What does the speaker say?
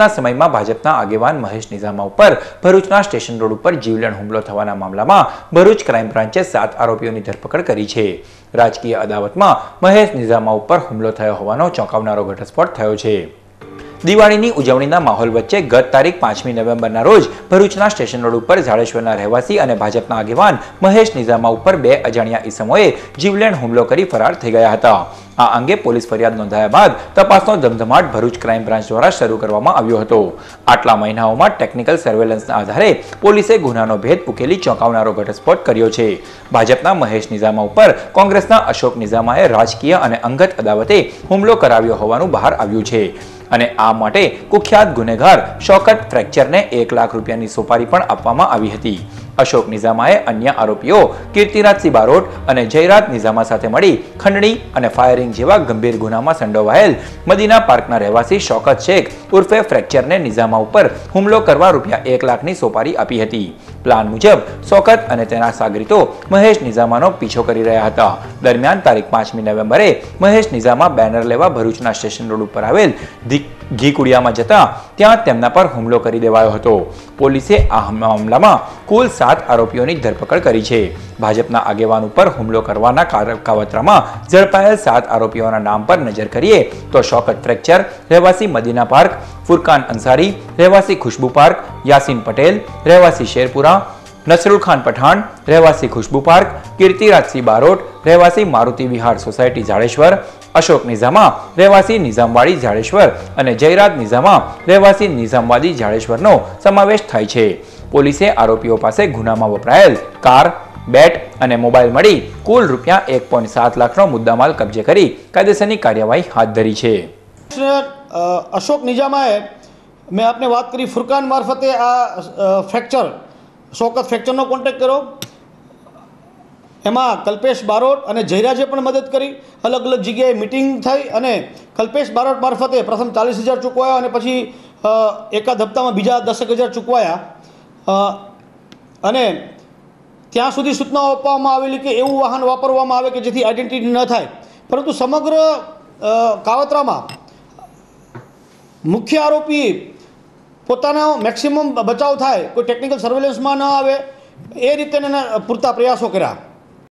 સમયમાં ભાજપના આગેવાન મહેશ નિઝામા ઉપર ભરૂચના સ્ટેશન રોડ ઉપર જીવલેણ હુમલો થવાના મામલામાં ભરૂચ ક્રાઇમ બ્રાન્ચે સાત આરોપીઓની ધરપકડ કરી છે. રાજકીય અદાવતમાં મહેશ નિઝામા ઉપર હુમલો થયો હોવાનો ચોંકાવનારો ઘટસ્ફોટ થયો છે. દિવાળીની ઉજવણીના માહોલ વચ્ચે ગત તારીખ પાંચમી નવેમ્બરના રોજ ભરૂચના સ્ટેશન રોડ ઉપર ઝાડેશ્વરના રહેવાસી અને ભાજપના આગેવાન મહેશ નિઝામા ઉપર બે અજાણ્યા ઈસમોએ જીવલેણ હુમલો કરી ફરાર થઈ ગયા હતા. આ અંગે પોલીસ ફરિયાદ નોંધાયા બાદ તપાસનો ધમધમાટ ભરૂચ ક્રાઇમ બ્રાન્ચ દ્વારા શરૂ કરવામાં આવ્યો હતો. આટલા મહિનાઓમાં ટેકનિકલ સર્વેલન્સના આધારે પોલીસે ગુનાનો ભેદ ઉકેલી ચોંકાવનારો ઘટસ્ફોટ કર્યો છે. ભાજપના મહેશ નિઝામા ઉપર કોંગ્રેસના અશોક નિઝામાએ રાજકીય અને અંગત અદાવતે હુમલો કરાવ્યો હોવાનું બહાર આવ્યું છે. અને આ માટે કુખ્યાત ગુનેગાર શોકત ફ્રેક્ચરને એક લાખ રૂપિયાની સોપારી પણ આપવામાં આવી હતી. અશોક નિઝામાએ અન્ય આરોપીઓ કીર્તિરાજસિંહ બારોટ અને જયરાજ નિઝામા સાથે મળી ખંડણી અને ફાયરિંગ જેવા ગંભીર ગુનામાં સંડોવાયેલ મદીના પાર્કના રહેવાસી શોકત શેખ ઉર્ફે ફ્રેક્ચરને નિઝામા ઉપર હુમલો કરવા રૂપિયા એક લાખની સોપારી આપી હતી. પ્લાન મુજબ શોકત અને તેના સાગરીતો મહેશ નિઝામાનો પીછો કરી રહ્યા હતા. દરમિયાન તારીખ પાંચમી નવેમ્બરે મહેશ નિઝામા બેનર લેવા ભરૂચના સ્ટેશન રોડ ઉપર આવેલ ઘીકુડિયામાં જતા ત્યાં તેમના પર હુમલો કરી દેવાયો હતો. પોલીસે આ મામલામાં કુલ સાત આરોપીઓની ધરપકડ કરી છે. ભાજપના આગેવાન ઉપર હુમલો કરવાના કાવતરામાં ઝડપાયેલ સાત આરોપીઓના નામ પર નજર કરીએ તો શોકત ફ્રેક્ચર, રહેવાસી મદીના પાર્ક, ફુરકાન અંસારી, રહેવાસી ખુશ્બુ પાર્ક, યાસીન પટેલ, રહેવાસી શેરપુરા, નસરુલ ખાન પઠાણ, રહેવાસી ખુશ્બુ પાર્ક, કીર્તિરાજસિંહ બારોટ, રહેવાસી મારુતિ વિહાર સોસાયટી જાડેશ્વર અશોક નિઝામા, રહેવાસી નિઝામવાડી જાડેશ્વર અને જયરાજ નિઝામા, રહેવાસી નિઝામવાદી જાડેશ્વરનો સમાવેશ થાય છે. પોલીસે આરોપીઓ પાસે ગુનામાં વપરાયેલ કાર, બેટ અને મોબાઈલ મળી કુલ રૂપિયા એક પોઈન્ટ સાત લાખનો મુદ્દામાલ કબજે કરી કાયદેસરની કાર્યવાહી હાથ ધરી છે. અશોક નિઝામાએ, મેં આપને વાત કરી, ફુરકાન મારફતે આ ફ્રેક્ચર, શોકત ફ્રેક્ચરનો કોન્ટેક્ટ કર્યો. એમાં કલ્પેશ બારોટ અને જયરાજે પણ મદદ કરી. અલગ અલગ જગ્યાએ મિટિંગ થઈ અને કલ્પેશ બારોટ મારફતે પ્રથમ ચાલીસ હજાર ચૂકવાયા અને પછી એકાદ હપ્તામાં બીજા દસેક હજાર ચૂકવાયા. અને ત્યાં સુધી સૂચનાઓ આપવામાં આવેલી કે એવું વાહન વાપરવામાં આવે કે જેથી આઈડેન્ટિટી ન થાય. પરંતુ સમગ્ર કાવતરામાં મુખ્ય આરોપી પોતાનો મેક્સિમમ બચાવ થાય, કોઈ ટેકનિકલ સર્વેલન્સમાં ન આવે, એ રીતે પૂરતા પ્રયાસો કર્યા.